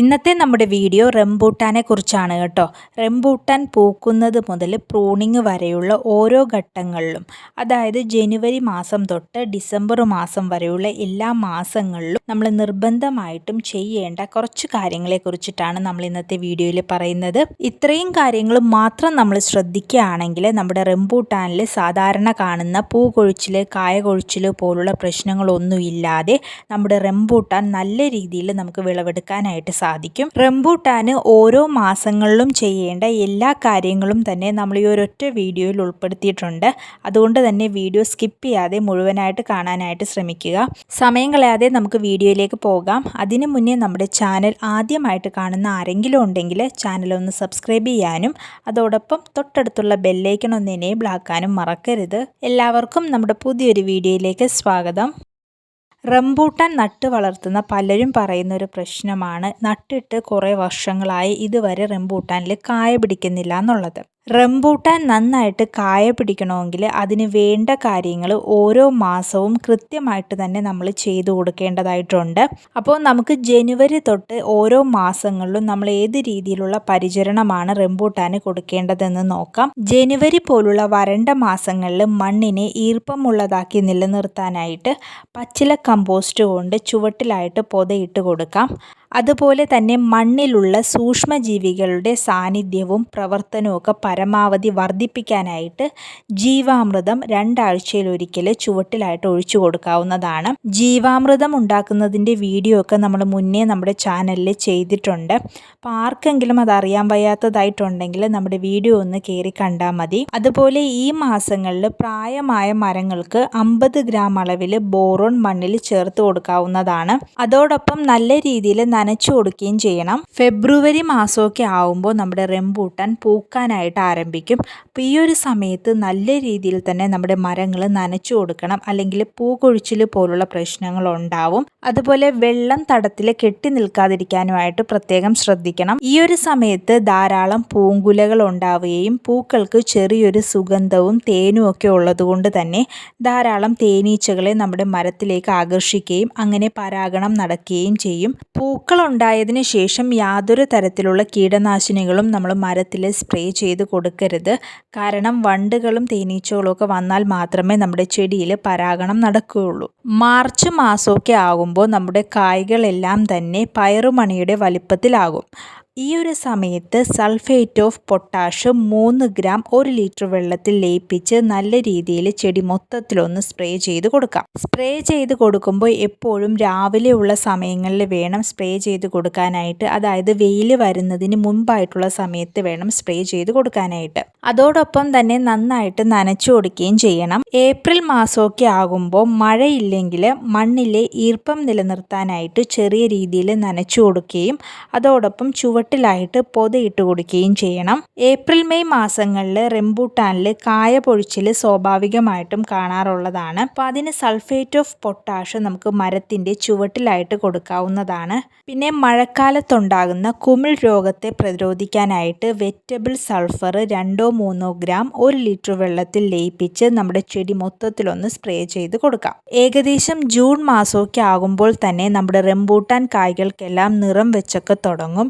ഇന്നത്തെ നമ്മുടെ വീഡിയോ റംബൂട്ടാനെ കുറിച്ചാണ് കേട്ടോ. റംബൂട്ടാൻ പൂക്കുന്നത് മുതൽ പ്രൂണിങ് വരെയുള്ള ഓരോ ഘട്ടങ്ങളിലും അതായത് ജനുവരി മാസം തൊട്ട് ഡിസംബർ മാസം വരെയുള്ള എല്ലാ മാസങ്ങളിലും നമ്മൾ നിർബന്ധമായിട്ടും ചെയ്യേണ്ട കുറച്ച് കാര്യങ്ങളെ കുറിച്ചിട്ടാണ് നമ്മൾ ഇന്നത്തെ വീഡിയോയിൽ പറയുന്നത്. ഇത്രയും കാര്യങ്ങൾ മാത്രം നമ്മൾ ശ്രദ്ധിക്കുകയാണെങ്കിൽ നമ്മുടെ റംബൂട്ടാനിൽ സാധാരണ കാണുന്ന പൂ കൊഴിച്ചിൽ കായ കൊഴിച്ചിൽ പോലുള്ള പ്രശ്നങ്ങളൊന്നും ഇല്ലാതെ നമ്മുടെ റംബൂട്ടാൻ നല്ല രീതിയിൽ നമുക്ക് വിളവെടുക്കാനായിട്ട് സാധിക്കും. സാധിക്കും. റംബൂട്ടാന് ഓരോ മാസങ്ങളിലും ചെയ്യേണ്ട എല്ലാ കാര്യങ്ങളും തന്നെ നമ്മൾ ഈ ഒരൊറ്റ വീഡിയോയിൽ ഉൾപ്പെടുത്തിയിട്ടുണ്ട്. അതുകൊണ്ട് തന്നെ വീഡിയോ സ്കിപ്പ് ചെയ്യാതെ മുഴുവനായിട്ട് കാണാനായിട്ട് ശ്രമിക്കുക. സമയം കളയാതെ നമുക്ക് വീഡിയോയിലേക്ക് പോകാം. അതിനു മുന്നേ നമ്മുടെ ചാനൽ ആദ്യമായിട്ട് കാണുന്ന ആരെങ്കിലും ഉണ്ടെങ്കിൽ ചാനൽ ഒന്ന് സബ്സ്ക്രൈബ് ചെയ്യാനും അതോടൊപ്പം തൊട്ടടുത്തുള്ള ബെല്ലൈക്കൺ ഒന്ന് എനേബിൾ ആക്കാനും മറക്കരുത്. എല്ലാവർക്കും നമ്മുടെ പുതിയൊരു വീഡിയോയിലേക്ക് സ്വാഗതം. റംബൂട്ടാൻ നട്ട് വളർത്തുന്ന പലരും പറയുന്ന ഒരു പ്രശ്നമാണ്. നട്ടിട്ട് കുറേ വർഷങ്ങളായി ഇതുവരെ റംബൂട്ടാനിൽ കായ പിടിക്കുന്നില്ല എന്നുള്ളത്. റംബൂട്ടാൻ നന്നായിട്ട് കായ പിടിക്കണമെങ്കിൽ അതിന് വേണ്ട കാര്യങ്ങൾ ഓരോ മാസവും കൃത്യമായിട്ട് തന്നെ നമ്മൾ ചെയ്തു കൊടുക്കേണ്ടതായിട്ടുണ്ട്. അപ്പോൾ നമുക്ക് ജനുവരി തൊട്ട് ഓരോ മാസങ്ങളിലും നമ്മൾ ഏത് രീതിയിലുള്ള പരിചരണമാണ് റംബൂട്ടാന് കൊടുക്കേണ്ടതെന്ന് നോക്കാം. ജനുവരി പോലുള്ള വരണ്ട മാസങ്ങളിൽ മണ്ണിനെ ഈർപ്പമുള്ളതാക്കി നിലനിർത്താനായിട്ട് പച്ചില കമ്പോസ്റ്റ് കൊണ്ട് ചുവട്ടിലായിട്ട് പൊതയിട്ട് കൊടുക്കാം. അതുപോലെ തന്നെ മണ്ണിലുള്ള സൂക്ഷ്മജീവികളുടെ സാന്നിധ്യവും പ്രവർത്തനവുമൊക്കെ പരമാവധി വർദ്ധിപ്പിക്കാനായിട്ട് ജീവാമൃതം രണ്ടാഴ്ചയിലൊരിക്കൽ ചുവട്ടിലായിട്ട് ഒഴിച്ചു കൊടുക്കാവുന്നതാണ്. ജീവാമൃതം ഉണ്ടാക്കുന്നതിന്റെ വീഡിയോ ഒക്കെ നമ്മൾ മുന്നേ നമ്മുടെ ചാനലിൽ ചെയ്തിട്ടുണ്ട്. അപ്പോൾ ആർക്കെങ്കിലും അത് അറിയാൻ വയ്യാത്തതായിട്ടുണ്ടെങ്കിൽ നമ്മുടെ വീഡിയോ ഒന്ന് കയറി കണ്ടാൽ മതി. അതുപോലെ ഈ മാസങ്ങളിൽ പ്രായമായ മരങ്ങൾക്ക് അമ്പത് ഗ്രാം അളവിൽ ബോറോൺ മണ്ണിൽ ചേർത്ത് കൊടുക്കാവുന്നതാണ്. അതോടൊപ്പം നല്ല രീതിയിൽ നനച്ചു കൊടുക്കുകയും ചെയ്യണം. ഫെബ്രുവരി മാസമൊക്കെ ആവുമ്പോൾ നമ്മുടെ റെമ്പൂട്ടാൻ പൂക്കാനായിട്ട് ആരംഭിക്കും. അപ്പോൾ ഈ ഒരു സമയത്ത് നല്ല രീതിയിൽ തന്നെ നമ്മുടെ മരങ്ങൾ നനച്ചു കൊടുക്കണം. അല്ലെങ്കിൽ പൂക്കൊഴിച്ചിൽ പോലുള്ള പ്രശ്നങ്ങൾ ഉണ്ടാവും. അതുപോലെ വെള്ളം തടത്തിൽ കെട്ടി നിൽക്കാതിരിക്കാനുമായിട്ട് പ്രത്യേകം ശ്രദ്ധിക്കണം. ഈ ഒരു സമയത്ത് ധാരാളം പൂങ്കുലകൾ ഉണ്ടാവുകയും പൂക്കൾക്ക് ചെറിയൊരു സുഗന്ധവും തേനും ഒക്കെ ഉള്ളതുകൊണ്ട് തന്നെ ധാരാളം തേനീച്ചകളെ നമ്മുടെ മരത്തിലേക്ക് ആകർഷിക്കുകയും അങ്ങനെ പരാഗണം നടക്കുകയും ചെയ്യും. പൂക്കൾ ഉണ്ടായതിന് ശേഷം യാതൊരു തരത്തിലുള്ള കീടനാശിനികളും നമ്മൾ മരത്തിൽ സ്പ്രേ ചെയ്ത് കൊടുക്കരുത്. കാരണം വണ്ടുകളും തേനീച്ചകളും ഒക്കെ വന്നാൽ മാത്രമേ നമ്മുടെ ചെടിയിൽ പരാഗണം നടക്കുകയുള്ളൂ. മാർച്ച് മാസമൊക്കെ ആകുമ്പോൾ നമ്മുടെ കായ്കളെല്ലാം തന്നെ പയറുമണിയുടെ വലിപ്പത്തിലാകും. ഈ ഒരു സമയത്ത് സൾഫേറ്റ് ഓഫ് പൊട്ടാഷ് മൂന്ന് ഗ്രാം ഒരു ലിറ്റർ വെള്ളത്തിൽ ലയിപ്പിച്ച് നല്ല രീതിയിൽ ചെടി മൊത്തത്തിലൊന്ന് സ്പ്രേ ചെയ്ത് കൊടുക്കാം. സ്പ്രേ ചെയ്ത് കൊടുക്കുമ്പോൾ എപ്പോഴും രാവിലെ ഉള്ള സമയങ്ങളിൽ വേണം സ്പ്രേ ചെയ്ത് കൊടുക്കാനായിട്ട്. അതായത് വെയിൽ വരുന്നതിന് മുമ്പായിട്ടുള്ള സമയത്ത് വേണം സ്പ്രേ ചെയ്ത് കൊടുക്കാനായിട്ട്. അതോടൊപ്പം തന്നെ നന്നായിട്ട് നനച്ചു കൊടുക്കുകയും ചെയ്യണം. ഏപ്രിൽ മാസമൊക്കെ ആകുമ്പോൾ മഴയില്ലെങ്കിൽ മണ്ണിലെ ഈർപ്പം നിലനിർത്താനായിട്ട് ചെറിയ രീതിയിൽ നനച്ചു കൊടുക്കുകയും അതോടൊപ്പം ചുവട്ട് ചുവട്ടിലായിട്ട് പൊതയിട്ട് കൊടുക്കുകയും ചെയ്യണം. ഏപ്രിൽ മെയ് മാസങ്ങളിൽ റെംബൂട്ടാനിൽ കായ പൊഴിച്ചിൽ സ്വാഭാവികമായിട്ടും കാണാറുള്ളതാണ്. അപ്പോൾ അതിന് സൾഫേറ്റ് ഓഫ് പൊട്ടാഷ് നമുക്ക് മരത്തിന്റെ ചുവട്ടിലായിട്ട് കൊടുക്കാവുന്നതാണ്. പിന്നെ മഴക്കാലത്തുണ്ടാകുന്ന കുമിൾ രോഗത്തെ പ്രതിരോധിക്കാനായിട്ട് വെറ്റബിൾ സൾഫർ രണ്ടോ മൂന്നോ ഗ്രാം ഒരു ലിറ്റർ വെള്ളത്തിൽ ലയിപ്പിച്ച് നമ്മുടെ ചെടി മൊത്തത്തിലൊന്ന് സ്പ്രേ ചെയ്ത് കൊടുക്കാം. ഏകദേശം ജൂൺ മാസമൊക്കെ ആകുമ്പോൾ തന്നെ നമ്മുടെ റെംബൂട്ടാൻ കായ്കൾക്കെല്ലാം നിറം വെച്ചൊക്കെ തുടങ്ങും.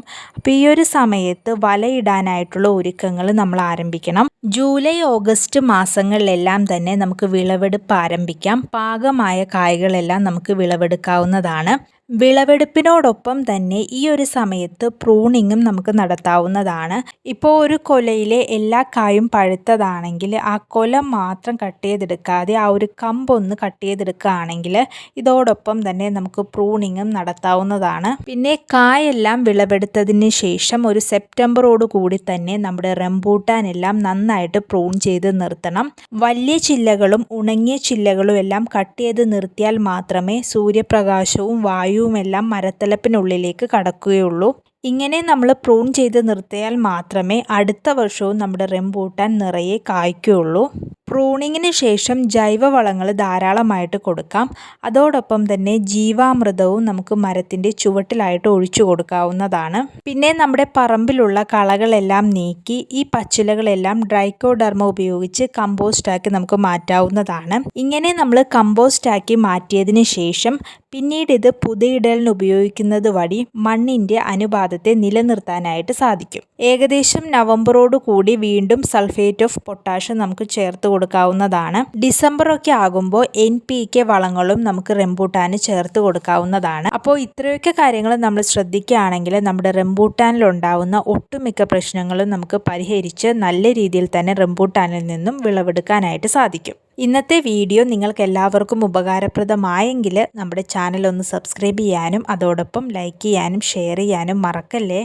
ഈ ഒരു സമയത്ത് വലയിടാനായിട്ടുള്ള ഒരുക്കങ്ങൾ നമ്മൾ ആരംഭിക്കണം. ജൂലൈ ഓഗസ്റ്റ് മാസങ്ങളിലെല്ലാം തന്നെ നമുക്ക് വിളവെടുപ്പ് ആരംഭിക്കാം. പാകമായ കായ്കളെല്ലാം നമുക്ക് വിളവെടുക്കാവുന്നതാണ്. വിളവെടുപ്പിനോടൊപ്പം തന്നെ ഈ ഒരു സമയത്ത് പ്രൂണിങ്ങും നമുക്ക് നടത്താവുന്നതാണ്. ഇപ്പോൾ ഒരു കൊലയിലെ എല്ലാ കായും പഴുത്തതാണെങ്കിൽ ആ കൊല മാത്രം കട്ട് ചെയ്തെടുക്കാതെ ആ ഒരു കമ്പൊന്ന് കട്ട് ചെയ്തെടുക്കുകയാണെങ്കിൽ ഇതോടൊപ്പം തന്നെ നമുക്ക് പ്രൂണിങ്ങും നടത്താവുന്നതാണ്. പിന്നെ കായെല്ലാം വിളവെടുത്തതിന് ശേഷം ഒരു സെപ്റ്റംബറോട് കൂടി തന്നെ നമ്മുടെ റംബൂട്ടാൻ എല്ലാം നന്നായിട്ട് പ്രൂൺ ചെയ്ത് നിർത്തണം. വലിയ ചില്ലകളും ഉണങ്ങിയ ചില്ലകളും എല്ലാം കട്ട് ചെയ്ത് നിർത്തിയാൽ മാത്രമേ സൂര്യപ്രകാശവും വായു വായുവുമെല്ലാം മരത്തലപ്പിനുള്ളിലേക്ക് കടക്കുകയുള്ളൂ. ഇങ്ങനെ നമ്മൾ പ്രൂൺ ചെയ്ത് നിർത്തിയാൽ മാത്രമേ അടുത്ത വർഷവും നമ്മുടെ റെമ്പൂട്ടാൻ നിറയെ കായ്ക്കുകയുള്ളൂ. പ്രൂണിങ്ങിന് ശേഷം ജൈവവളങ്ങൾ ധാരാളമായിട്ട് കൊടുക്കാം. അതോടൊപ്പം തന്നെ ജീവാമൃതവും നമുക്ക് മരത്തിന്റെ ചുവട്ടിലായിട്ട് ഒഴിച്ചു കൊടുക്കാവുന്നതാണ്. പിന്നെ നമ്മുടെ പറമ്പിലുള്ള കളകളെല്ലാം നീക്കി ഈ പച്ചിലകളെല്ലാം ഡ്രൈക്കോഡർമ ഉപയോഗിച്ച് കമ്പോസ്റ്റാക്കി നമുക്ക് മാറ്റാവുന്നതാണ്. ഇങ്ങനെ നമ്മൾ കമ്പോസ്റ്റാക്കി മാറ്റിയതിന് ശേഷം പിന്നീട് ഇത് പുതയിടലിന് ഉപയോഗിക്കുന്നത് വഴി മണ്ണിന്റെ അനുപാതത്തെ നിലനിർത്താനായിട്ട് സാധിക്കും. ഏകദേശം നവംബറോട് കൂടി വീണ്ടും സൾഫേറ്റ് ഓഫ് പൊട്ടാഷ് നമുക്ക് ചേർത്ത് കൊടുക്കാവുന്നതാണ്. ഡിസംബറൊക്കെ ആകുമ്പോൾ എൻ പി കെ വളങ്ങളും നമുക്ക് റെംബൂട്ടാന് ചേർത്ത് കൊടുക്കാവുന്നതാണ്. അപ്പോൾ ഇത്രയൊക്കെ കാര്യങ്ങൾ നമ്മൾ ശ്രദ്ധിക്കുകയാണെങ്കിൽ നമ്മുടെ റെംബൂട്ടാനിലുണ്ടാവുന്ന ഒട്ടുമിക്ക പ്രശ്നങ്ങളും നമുക്ക് പരിഹരിച്ച് നല്ല രീതിയിൽ തന്നെ റെംബൂട്ടാനിൽ നിന്നും വിളവെടുക്കാനായിട്ട് സാധിക്കും. ഇന്നത്തെ വീഡിയോ നിങ്ങൾക്ക് എല്ലാവർക്കും ഉപകാരപ്രദമായെങ്കിൽ നമ്മുടെ ചാനൽ ഒന്ന് സബ്സ്ക്രൈബ് ചെയ്യാനും അതോടൊപ്പം ലൈക്ക് ചെയ്യാനും ഷെയർ ചെയ്യാനും മറക്കല്ലേ?